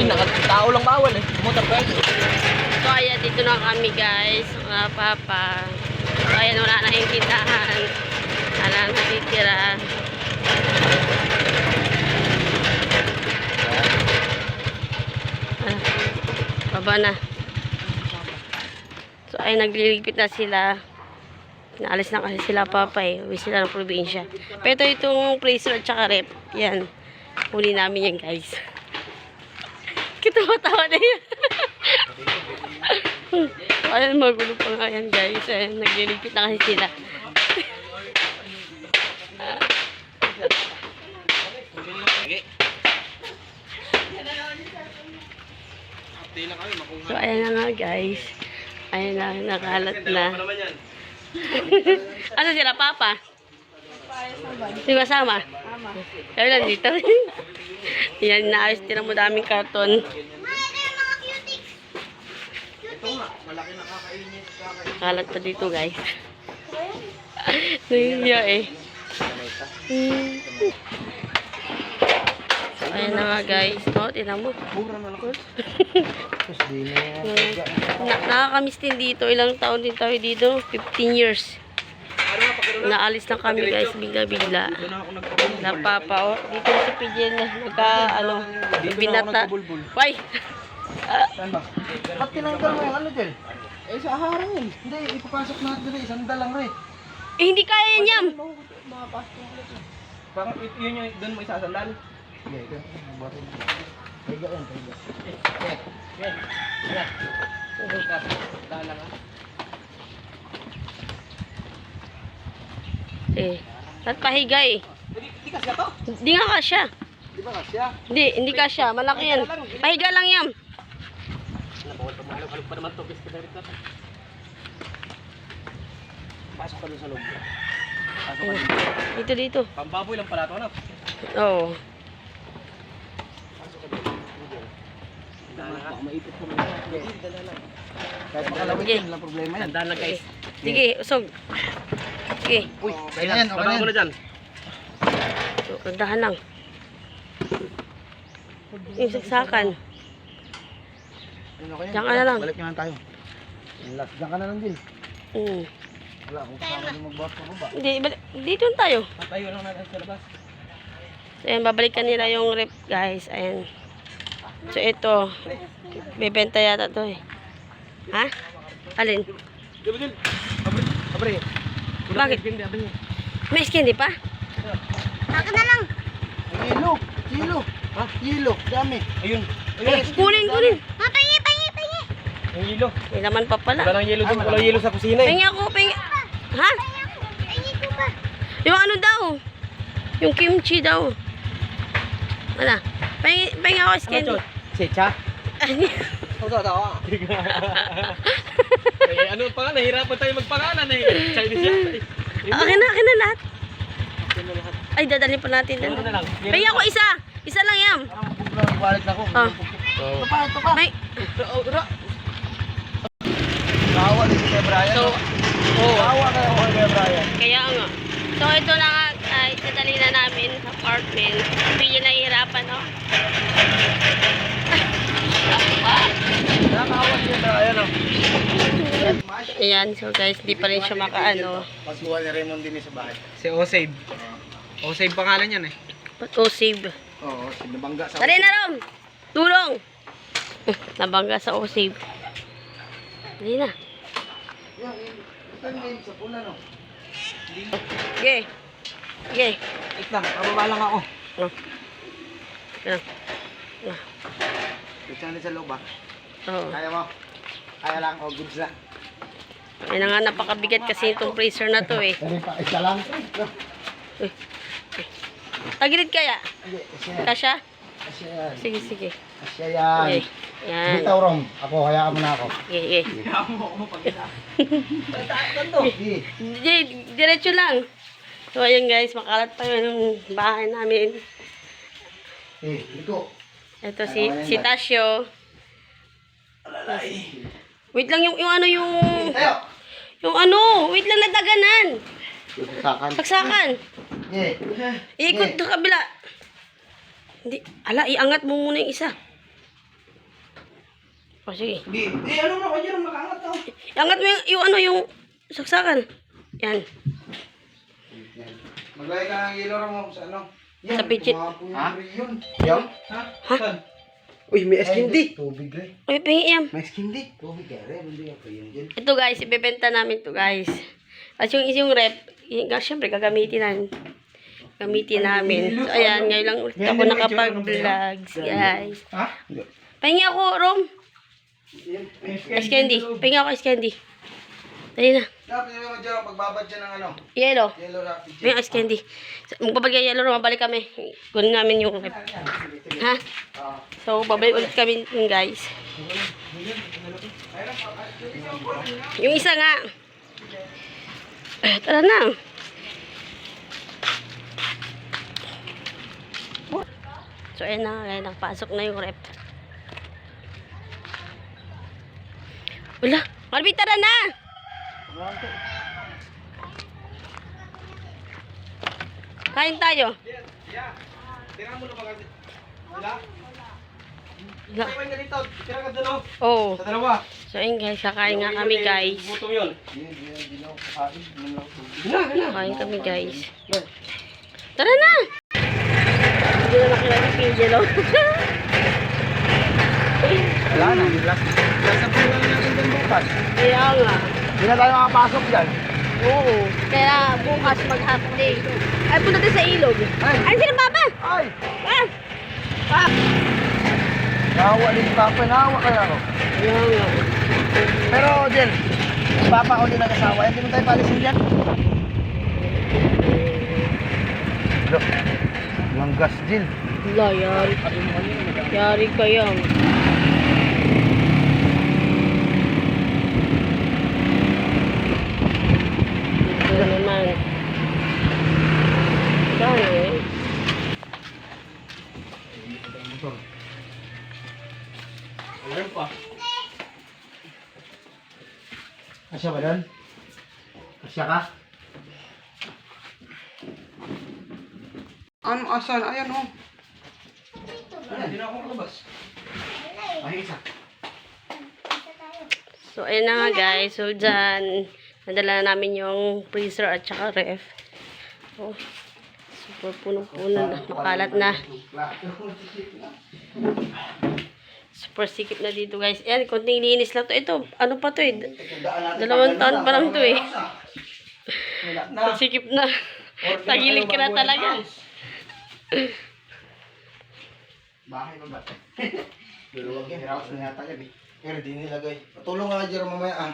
Ay, naka, tao lang bawal eh. Motor pwede. So, ayan, dito na kami, guys. Mga papa. So, ayan, wala na yung tindahan. Wala na natitira. Ah, baba na. So, ay nagliligpit na sila. Naalis na kasi sila papa eh. Uwi sila ng probinsya. Pero ito itong freezer at saka rep. Yan. Huli namin yan, guys. Kita matawa na yan. Ayan, magulo pa nga yan, guys. Ayan, nagliligpit na kasi sila. So, ayan na nga, guys. Ayan na, nakalat na. ano sila, papa? Hindi kasama? Kaya lang dito. Yan, naayos din mo daming karton. Kalat pa dito, guys. Nahihiya eh. Hmm. Ayan na nga, guys. No, tinan mo. Na nakakamiss din dito. Ilang taon din tayo dito? 15 years. Naalis na kami guys, bigla-bigla. Napapa, oh. Dito si PJ na nagka, ano, binata. Why? Ba't tinanggal mo yung ano, Jel? Eh, sa harang yun. Hindi, ipapasok natin dito. Isang dalang rin. Eh, hindi kaya yan, Yam. Parang yun yung doon mo isasandal. Buhatin mo. Tiga yan, tiga. Dala nga. Eh, at pahiga eh. Hindi kasi to. Hindi nga kasya. Di ba kasya? Hindi, hindi kasya. Malaki yan. Pahiga lang Yam. Nabawal pa mahalog-halog pa naman to. Ka na. Pasok ka doon sa loob. Pasok ka Eh, dito. Dito, dito. Pambaboy lang pala ito, ano? Oo. Dala nga. Maipit mo Dala lang. Kahit yun, walang problema yan. Dala guys. Sige, usog. Sige. Uy, okay na yan, okay na ko na yan. dyan. So, Dahan lang. Yung saksakan. Ano, okay Diyan ka na lang. Balik naman tayo. Last, diyan ka na lang din. Hmm. Wala, kung kasama din magbuhat pa ba? Hindi, bali- dito na tayo. Patayo lang natin sa labas. So, ayan, babalikan nila yung rep, guys. Ayan. So, ito. Bebenta yata to eh. Ha? Alin? Abre. Abre. Bakit? May skin, di pa? Ang Yelo! Yelo! Ha? Yelo! Dami! Ayun. Eh, kunin, kunin. Yung yelo. May laman pa Wala pala. nang yelo doon. Wala yelo sa kusina eh. Pengi ako, pengi. Ha? Yung ano daw? Yung kimchi daw. Wala. Pengi, pengi ako skin. Ano to? Secha? Ano to? Tawa. Eh, ano pa nga? Nahirapan tayo magpangalan eh. Chinese yan. Eh, akin na, akin na lahat. na lahat. Ay, dadalhin pa natin. Yelo na lang. Na ako isa. Isa lang yan. Parang bugla, nagwalit ako. Oh. Ito pa, ito pa! May, Oh. Kawa si Kuya Brian. so, Oh. Kawa ka ako kay Kuya Brian. kaya nga. So, ito na nga, ay, dadali na namin sa apartment. Hindi nahihirapan, no? Nakawa si Kuya Brian. oh. Ayan, so guys, di pa rin siya makaano. Pagkuha ni Raymond din sa bahay. Si Osave. Osave pangalan yan eh. Ba't oh, save? Oo, sinabangga sa... Tari na ron! Tulong! Nabangga sa O-save. Dali na. Yan, ito yung name sa pula, no? Sige. Sige. Wait lang, pababa lang ako. Oh. Yan. Ah. Picture sa loob, ah. Oo. Kaya mo? Kaya lang, oh, goods na. Ayun na nga, napakabigat kasi itong freezer na to eh. Dari pa, isa lang. Uy. Tagilid kaya? Kasya? Asya yan. Sige, sige. Asya yan. Okay. Yan. Bitaw Rom. Ako, hayaan mo na ako. Sige, sige. Sige. Di, diretso lang. So, ayun guys, makalat pa yun yung bahay namin. Eh, liko. Ito si, si Tasyo. Wait lang yung, yung ano yung... Tayo! Yung ano, wait lang nadaganan. Sakan. Saksakan. Eh, Ikot sa kabila. Hindi, ala, iangat mo muna yung isa. O, sige. Hindi, hindi, ano na kayo dyan, makaangat na. Angat mo yung, yung ano, yung saksakan. Yan. Maglagay ka ng yelo mo sa ano. Sa pitchit. Ha? Yun. Yan? Ha? Ha? Uy, may skindi. Tubig re. Uy, pingi yan. May skindi. Tubig re. Hindi ako yun dyan. Ito guys, ibebenta namin to guys. At yung yung rep, yung, syempre gagamitin namin. Gamitin namin. So, ayan, ngayon lang ulit ako nakapag-vlogs, guys. Ha? Pahingi ako, Rom. Ice candy. Pahingi ako ice candy. Dali na. Dapat yung dyan, pagbabad dyan ng ano. Yellow. Yellow na. Pahingi ice candy. Magbabalik kayo yellow. Mabalik kami. Kunin namin yung. Ha? Ah. So, babalik ulit kami guys. Yung isa nga. Eh, tara na. So, ayun na. Ayun, nakapasok na yung rep. Wala. Marvin, tara na! Kain tayo. Tira mo. Ay, na dito. Tira ka dalawa. Oh. Sa dalawa. So, ayun guys. Kakain nga kami, guys. Butong yun. Kakain. Kami, guys. Tara na! Hindi na nakilala si Angelo. Wala na. Last, na po na natin bukas. Kaya nga. Hindi na tayo makapasok dyan. Oo. Kaya bukas mag-half day. Ay, punta tayo sa ilog. Ay. Ay, sino papa? Ay! Ah! Pap! Nahawa din si Papa. Nahawa kaya ako. Nga. Pero, Jen, si Papa ko din nag-asawa. Hindi mo tayo palisin dyan. Ano? Yung gas, Jill. Wala, yari. Yari kaya. Ito naman. Saan eh? Meron pa. Asya ba doon? Asya ka? Ano, asan? Ayan, oh. Ayan, hindi na ako makalabas. Ay, isa. So, ayun na nga guys. So, dyan, nadala na namin yung freezer at saka ref. Oh, super puno-puno na. Makalat na. Super sikip na dito guys. Ayan, konting linis lang to. Ito, ano pa to eh. Dalawang taon pa lang to eh. Sikip na. Tagilid ka na talaga. Bahay ba ba? Dalawa yan. Hiraos na yata yan eh. Pero di nilagay. Patulong nga dyan mamaya ah.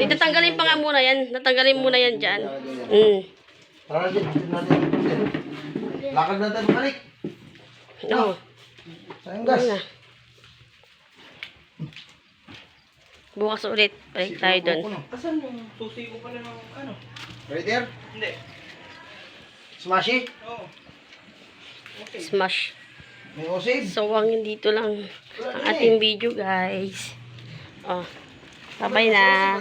Di, tatanggalin pa nga muna yan. Natanggalin muna yan dyan. Mm. Tara dyan. Dito natin. Lakad na tayo balik. Oo. Sayang gas. Ayun na. Bukas ulit. Balik tayo doon. Asan yung susi ko pala ng ano? Right there. Hindi. Smashy. Oo. Smash. May osib. So, hanggang dito lang ang ating video, guys. Oh. Bye-bye na.